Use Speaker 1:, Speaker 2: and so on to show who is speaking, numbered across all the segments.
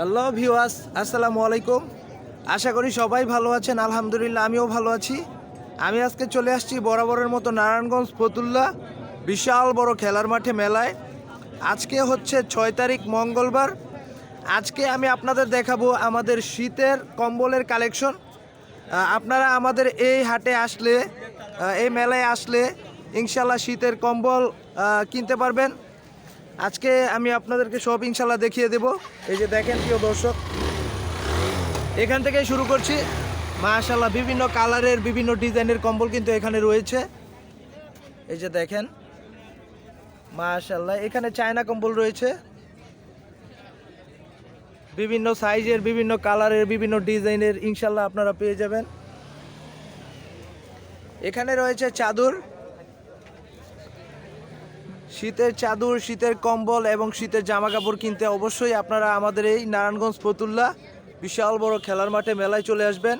Speaker 1: Hello ভিওয়াস আসসালামু আলাইকুম আশা করি সবাই ভালো আছেন। আলহামদুলিল্লাহ, আমিও ভালো আছি। আমি আজকে চলে আসছি বরাবরের মতো নারায়ণগঞ্জ ফতুল্লা বিশাল বড় খেলার মাঠে মেলায়। আজকে হচ্ছে ছয় তারিখ মঙ্গলবার। আজকে আমি আপনাদের দেখাবো আমাদের শীতের কম্বলের কালেকশন। আপনারা আমাদের এই হাটে আসলে এই মেলায় আসলে ইনশাল্লাহ শীতের কম্বল কিনতে পারবেন। আজকে আমি আপনাদেরকে সব ইনশাল্লাহ দেখিয়ে দেব। এই যে দেখেন প্রিয় দর্শক, এখান থেকে শুরু করছি। মাশাল্লাহ বিভিন্ন কালারের, বিভিন্ন ডিজাইনের কম্বল কিন্তু এখানে রয়েছে। এই যে দেখেন মাশাল্লাহ এখানে চায়না কম্বল রয়েছে। বিভিন্ন সাইজের, বিভিন্ন কালারের, বিভিন্ন ডিজাইনের ইনশাল্লাহ আপনারা পেয়ে যাবেন। এখানে রয়েছে চাদর। শীতের চাদর, শীতের কম্বল এবং শীতের জামা কাপড় কিনতে অবশ্যই আপনারা আমাদের এই নারায়ণগঞ্জ ফতুল্লা বিশাল বড় খেলার মাঠে মেলায় চলে আসবেন।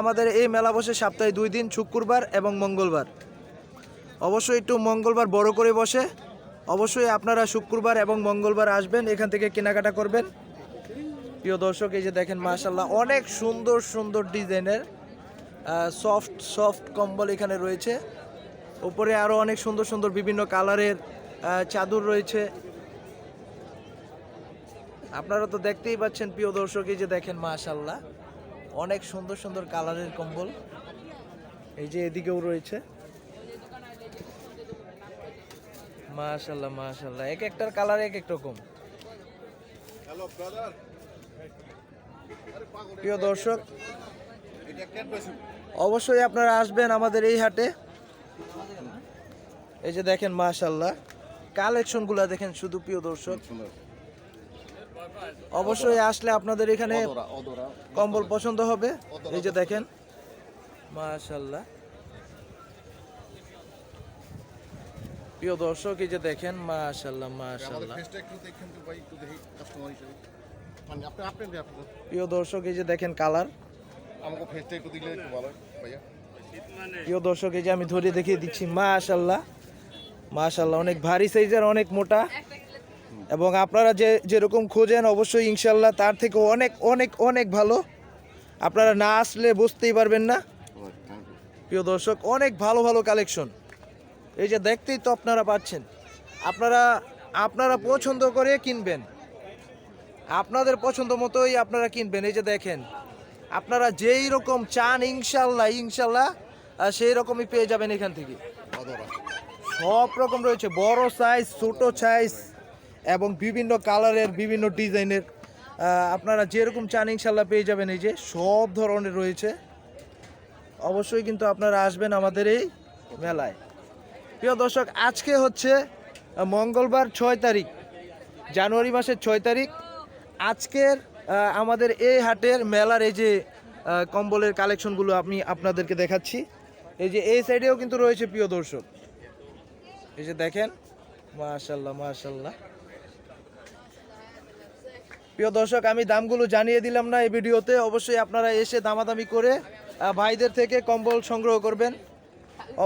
Speaker 1: আমাদের এই মেলা বসে সপ্তাহে দুই দিন, শুক্রবার এবং মঙ্গলবার। অবশ্যই একটু মঙ্গলবার বড় করে বসে। অবশ্যই আপনারা শুক্রবার এবং মঙ্গলবার আসবেন, এখান থেকে কেনাকাটা করবেন। প্রিয় দর্শক, এই যে দেখেন মাশাল্লাহ অনেক সুন্দর সুন্দর ডিজাইনের সফট সফট কম্বল এখানে রয়েছে। উপরে আরও অনেক সুন্দর সুন্দর বিভিন্ন কালারের চাদর রয়েছে। আপনারা তো দেখতেই পাচ্ছেন, প্রিয় দর্শক, এই যে দেখেন মাশাল্লাহ অনেক সুন্দর সুন্দর কালারের কম্বল। এই যে এদিকেও রয়েছে। মাশাল্লাহ মাশাল্লাহ এক একটার কালার এক এক রকম। প্রিয় দর্শক, অবশ্যই আপনারা আসবেন আমাদের এই হাটে। এই যে দেখেন মাশাল্লাহ কালেকশনগুলো দেখেন শুধু প্রিয় দর্শক। অবশ্যই আসলে আপনাদের এখানে কম্বল পছন্দ হবে। এই যে দেখেন মাশাল্লাহ প্রিয় দর্শক এই যে দেখেন মাশাল্লাহ মাশাল্লাহ
Speaker 2: মানে
Speaker 1: প্রিয় দর্শক এই যে দেখেন কালার।
Speaker 2: আমাকে ফেসটা একটু দিলে একটু ভালো ভাইয়া।
Speaker 1: প্রিয় দর্শক এই যে আমি ধরে দেখিয়ে দিচ্ছি মাশাল্লাহ মাশাল্লাহ অনেক ভারী সাইজের অনেক মোটা। এবং আপনারা যে, যেরকম খোঁজেন, অবশ্যই ইনশাল্লাহ তার থেকে অনেক অনেক অনেক ভালো। আপনারা না আসলে বুঝতেই পারবেন না। প্রিয় দর্শক, অনেক ভালো ভালো কালেকশন এই যে দেখতেই তো আপনারা পাচ্ছেন। আপনারা আপনারা পছন্দ করে কিনবেন। আপনাদের পছন্দ মতোই আপনারা কিনবেন। এই যে দেখেন, আপনারা যেই রকম চান ইনশাল্লাহ ইনশাল্লাহ সেই রকমই পেয়ে যাবেন এখান থেকে। সব রকম রয়েছে। বড় সাইজ ছোট সাইজ এবং বিভিন্ন কালারের বিভিন্ন ডিজাইনের আপনারা যেরকম চান ইনশাল্লাহ পেয়ে যাবেন এই যে, সব ধরনের রয়েছে। অবশ্যই কিন্তু আপনারা আসবেন আমাদের এই মেলায়। প্রিয় দর্শক, আজকে হচ্ছে মঙ্গলবার ছয় তারিখ, জানুয়ারি মাসের ছয় তারিখ। আজকের আমাদের এই হাটের মেলার এই যে কম্বলের কালেকশনগুলো আমি আপনাদেরকে দেখাচ্ছি। এই যে, এই সাইডেও কিন্তু রয়েছে প্রিয় দর্শক। এই যে দেখেন, মাশাল্লাহ মাশাল্লাহ। প্রিয় দর্শক, আমি দামগুলো জানিয়ে দিলাম না এই ভিডিওতে। অবশ্যই আপনারা এসে দামাদামি করে ভাইদের থেকে কম্বল সংগ্রহ করবেন।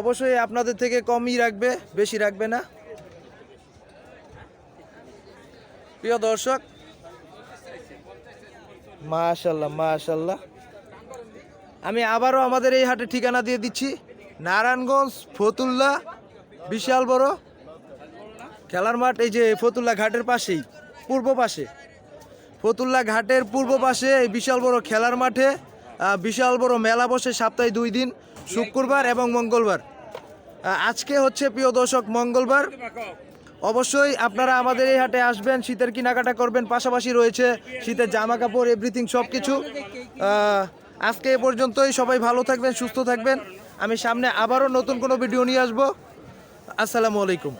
Speaker 1: অবশ্যই আপনাদের থেকে কমই রাখবে, বেশি রাখবে না। প্রিয় দর্শক, মাশাল্লাহ মাশাল্লাহ। আমি আবারও আমাদের এই হাটে ঠিকানা দিয়ে দিচ্ছি, নারায়ণগঞ্জ, ফতুল্লা বিশাল বড়। খেলার মাঠ এই যে ফতুল্লা ঘাটের পাশেই, পূর্ব পাশে। ফতুল্লা ঘাটের পূর্ব পাশে এই বিশাল বড় খেলার মাঠে বিশাল বড় মেলা বসে সপ্তাহে দুই দিন, শুক্রবার এবং মঙ্গলবার। আজকে হচ্ছে প্রিয় দর্শক, মঙ্গলবার। অবশ্যই আপনারা আমাদের এই হাটে আসবেন, শীতের কেনাকাটা করবেন, পাশাপাশি রয়েছে শীতের জামা কাপড় এভরিথিং সব কিছু আজকে এ পর্যন্তই, সবাই ভালো থাকবেন, সুস্থ থাকবেন। আমি সামনে আবারও নতুন কোনো ভিডিও নিয়ে আসব। আসসালামু আলাইকুম।